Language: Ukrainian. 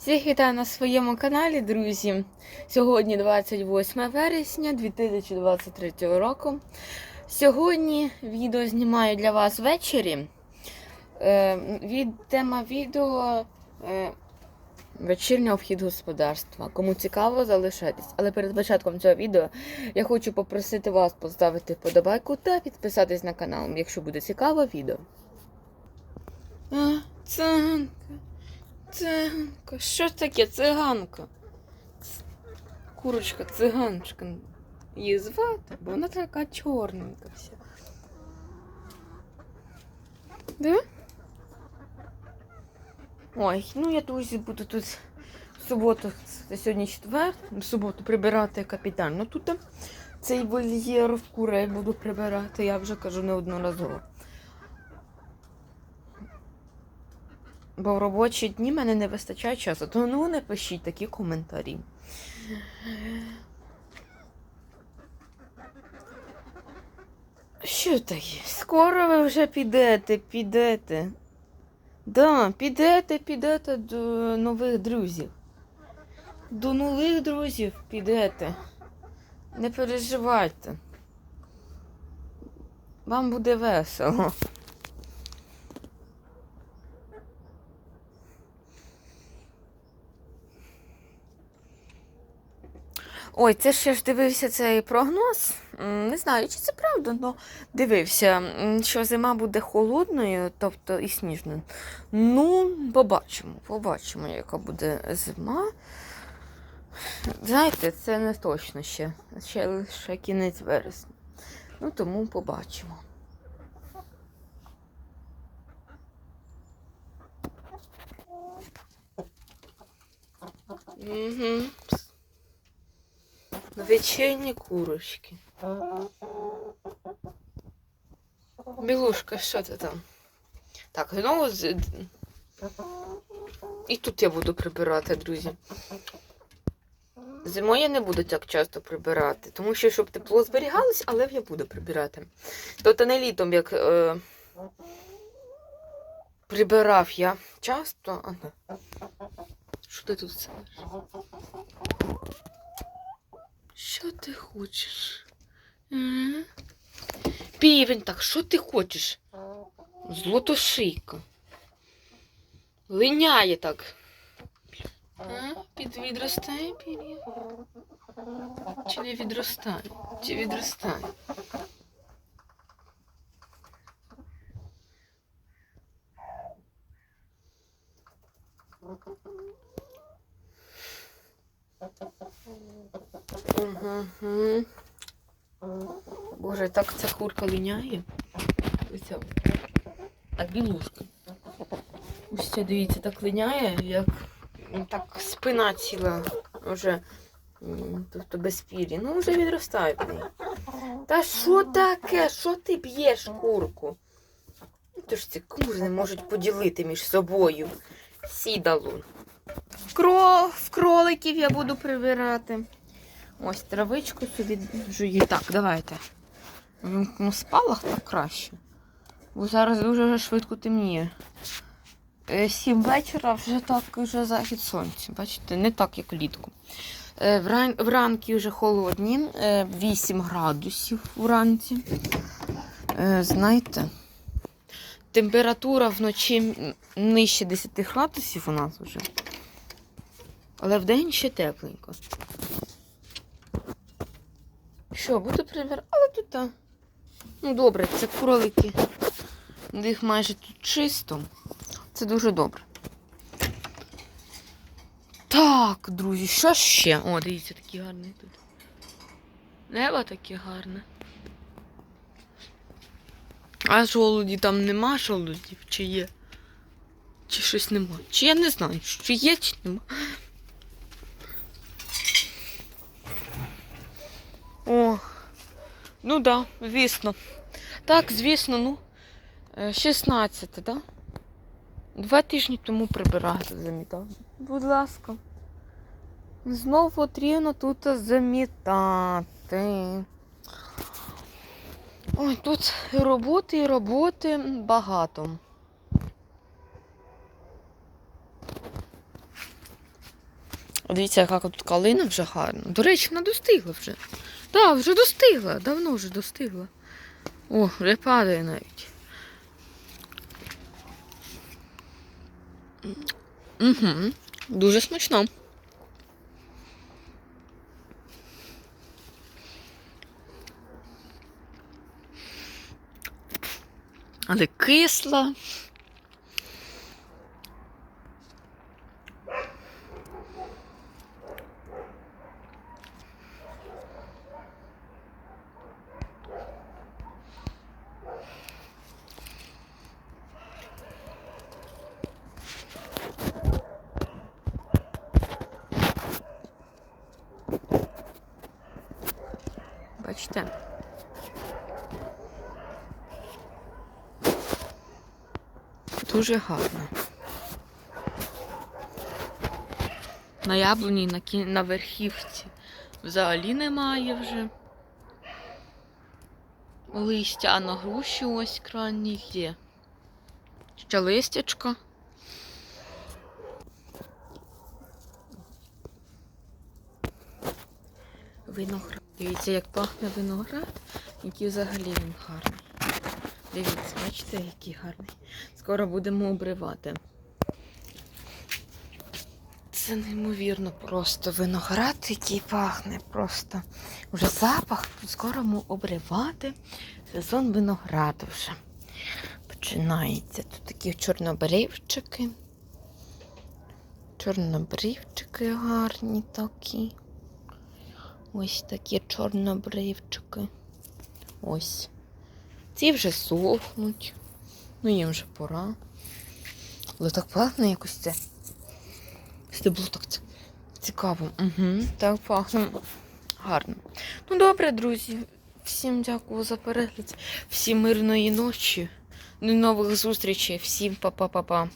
Всіх вітаю на своєму каналі, друзі. Сьогодні 28 вересня 2023 року. Сьогодні відео знімаю для вас ввечері. Е, від, тема відео е, вечірній обхід господарства. Кому цікаво, залишайтесь. Але перед початком цього відео я хочу попросити вас поставити вподобайку та підписатись на канал, якщо буде цікаво відео. А. Циганка. Що таке циганка? Курочка, циганочка. Її звати, бо вона така чорненька вся. Да? Ой, ну я друзі буду тут в суботу, це сьогодні четвер, в суботу прибирати капітально. Тут цей вольєр в курей буду прибирати, я вже кажу неодноразово. Бо в робочі дні мене не вистачає часу, то ну не пишіть такі коментарі. Що таке? Скоро ви вже підете, підете. Да, підете, підете до нових друзів. До нових друзів підете. Не переживайте. Вам буде весело. Ой, це ще ж дивився цей прогноз. Не знаю, чи це правда, але дивився, що зима буде холодною, тобто і сніжною. Ну, побачимо, побачимо, яка буде зима. Знаєте, це не точно ще. Ще лише кінець вересня. Ну, тому побачимо. Угу. Вечерні курочки. Білушка, що ти там? Так, знову. І тут я буду прибирати, друзі. Зимою я не буду так часто прибирати, тому що щоб тепло зберігалось, але я буду прибирати. Тобто не літом, як е... прибирав я часто. Що ти тут сидиш? Що ти хочеш? Півень, так що ти хочеш? Злотошийка. Линяє так. А? Під відростає пір'я? Чи не відростає? Чи відростає? Угу. Боже, так ця курка линяє. Ось ця. Так, білушка. Ось це, дивіться, так линяє, як ну, так спина ціла вже. Тобто без пірі. Ну, вже відростає. Та що таке? Що ти б'єш курку? Ну, То ж ці кури не можуть поділити між собою. Сідало. Кро... В кроликів я буду прибирати. Ось травичку собі жую. Так, давайте. Вимкну спалах так краще. Бо зараз дуже швидко темніє. Е, Сім вечора вже так вже захід сонця. Бачите, не так, як влітку. Е, Вранки вже холодні, е, 8 градусів вранці. Е, Знаєте, температура вночі нижче 10 градусів у нас вже. Але вдень ще тепленько. Що, буду прибирати? Але тут. а, Ну, добре, це кролики. Їх майже тут чисто. Це дуже добре. Так, друзі, що ще? О, дивіться, такі гарні тут. Небо таке гарне. А жолуді там нема жолудів, чи є? Чи щось нема? Чи я не знаю, чи є, чи нема. О, ну да, звісно. Так, звісно, ну. е, 16, так? Да? Два тижні тому прибирати замітав. Будь ласка. Знову потрібно тут замітати. Ой, тут роботи, і роботи багато. Дивіться, яка тут калина вже гарна. До речі, вона достигла вже. Так, вже достигла, давно вже достигла. О, вже падає навіть. Угу. Дуже смачно. Але кисла. Бачите? Дуже гарно. На яблуні на, кі... на верхівці взагалі немає вже. Листя, а на груші ось крайній є. Ще листячко. Виноград. Дивіться, як пахне виноград, який взагалі він гарний. Дивіться, бачите, який гарний. Скоро будемо обривати. Це неймовірно просто виноград, який пахне просто. Вже запах, скоро ми обривати. Сезон винограду вже починається. Тут такі чорнобривчики. Чорнобривчики гарні такі. Ось такі чорнобривчики. Ось. Ці вже сохнуть. Ну, їм вже пора. Але так пахне якось це. Стебло так це цікаво. Угу, так пахне гарно. Ну добре, друзі. Всім дякую за перегляд. Всім мирної ночі. До нових зустрічей. Всім па-па-па-па.